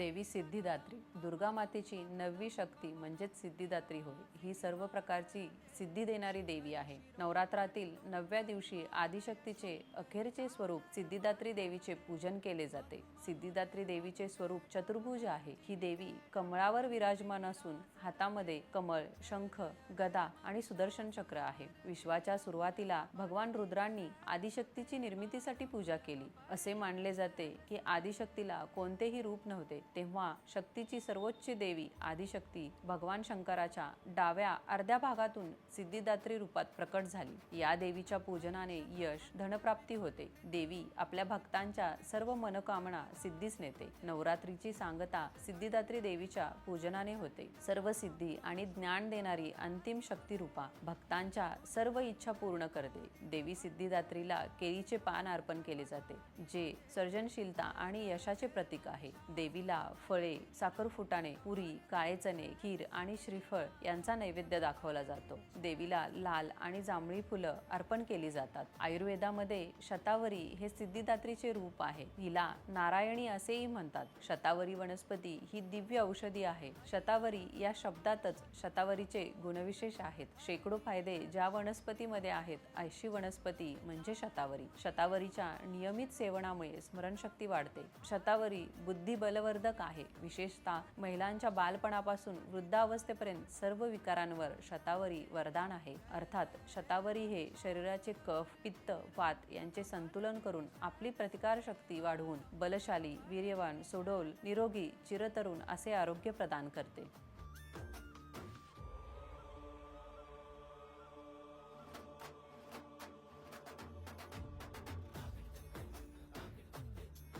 देवी सिद्धिदात्री. दुर्गा मातेची नववी शक्ती म्हणजेच सिद्धिदात्री होय. ही सर्व प्रकारची सिद्धी देणारी देवी आहे. नवरात्रातील नवव्या दिवशी आदिशक्तीचे अखेरचे स्वरूप सिद्धिदात्री देवीचे पूजन केले जाते. सिद्धिदात्री देवीचे स्वरूप चतुर्भुज आहे. ही देवी कमळावर विराजमान असून हातामध्ये कमळ शंख गदा आणि सुदर्शन चक्र आहे. विश्वाच्या सुरुवातीला भगवान रुद्रांनी आदिशक्तीची निर्मितीसाठी पूजा केली. असे मानले जाते की आदिशक्तीला कोणतेही रूप नव्हते. तेव्हा शक्तीची सर्वोच्च देवी आदिशक्ती भगवान शंकराच्या डाव्या अर्ध्या भागातून सिद्धिदात्री रूपात प्रकट झाली. या देवीच्या पूजनाने यश धनप्राप्ती होते. देवी आपल्या भक्तांच्या सर्व मनोकामना सिद्धीस नेते. नवरात्रीची सांगता सिद्धिदात्री देवीच्या पूजनाने होते. सर्व सिद्धी आणि ज्ञान देणारी अंतिम शक्ती रूपा भक्तांच्या सर्व इच्छा पूर्ण करते. देवी सिद्धिदात्रीला केळीचे पान अर्पण केले जाते जे सर्जनशीलता आणि यशाचे प्रतीक आहे. देवीला फळे साखर फुटाणे पुरी काळे चणे खीर आणि श्रीफळ यांचा नैवेद्य दाखवला जातो. देवीला लाल आणि जांभळी फुलं अर्पण केली जातात. आयुर्वेदामध्ये शतावरी हे सिद्धिदात्रीचे रूप आहे. हिला नारायणी असेही म्हणतात. शतावरी वनस्पती ही दिव्य औषधी आहे. शतावरी या शब्दातच शतावरीचे गुणविशेष आहेत. शेकडो फायदे ज्या वनस्पतीमध्ये आहेत अशी वनस्पती म्हणजे शतावरी. शतावरीच्या नियमित सेवनामुळे स्मरणशक्ती वाढते. शतावरी बुद्धी बलवर्धक आहे. विशेषतः महिलांच्या बालपणापासून वृद्धावस्थेपर्यंत सर्व विकारांवर शतावरी वरदान आहे. अर्थात शतावरी हे शरीराचे कफ पित्त वात यांचे संतुलन करून आपली प्रतिकार शक्ती वाढवून बलशाली वीर्यवान सुडोल निरोगी चिरतरुण असे आरोग्य प्रदान करते.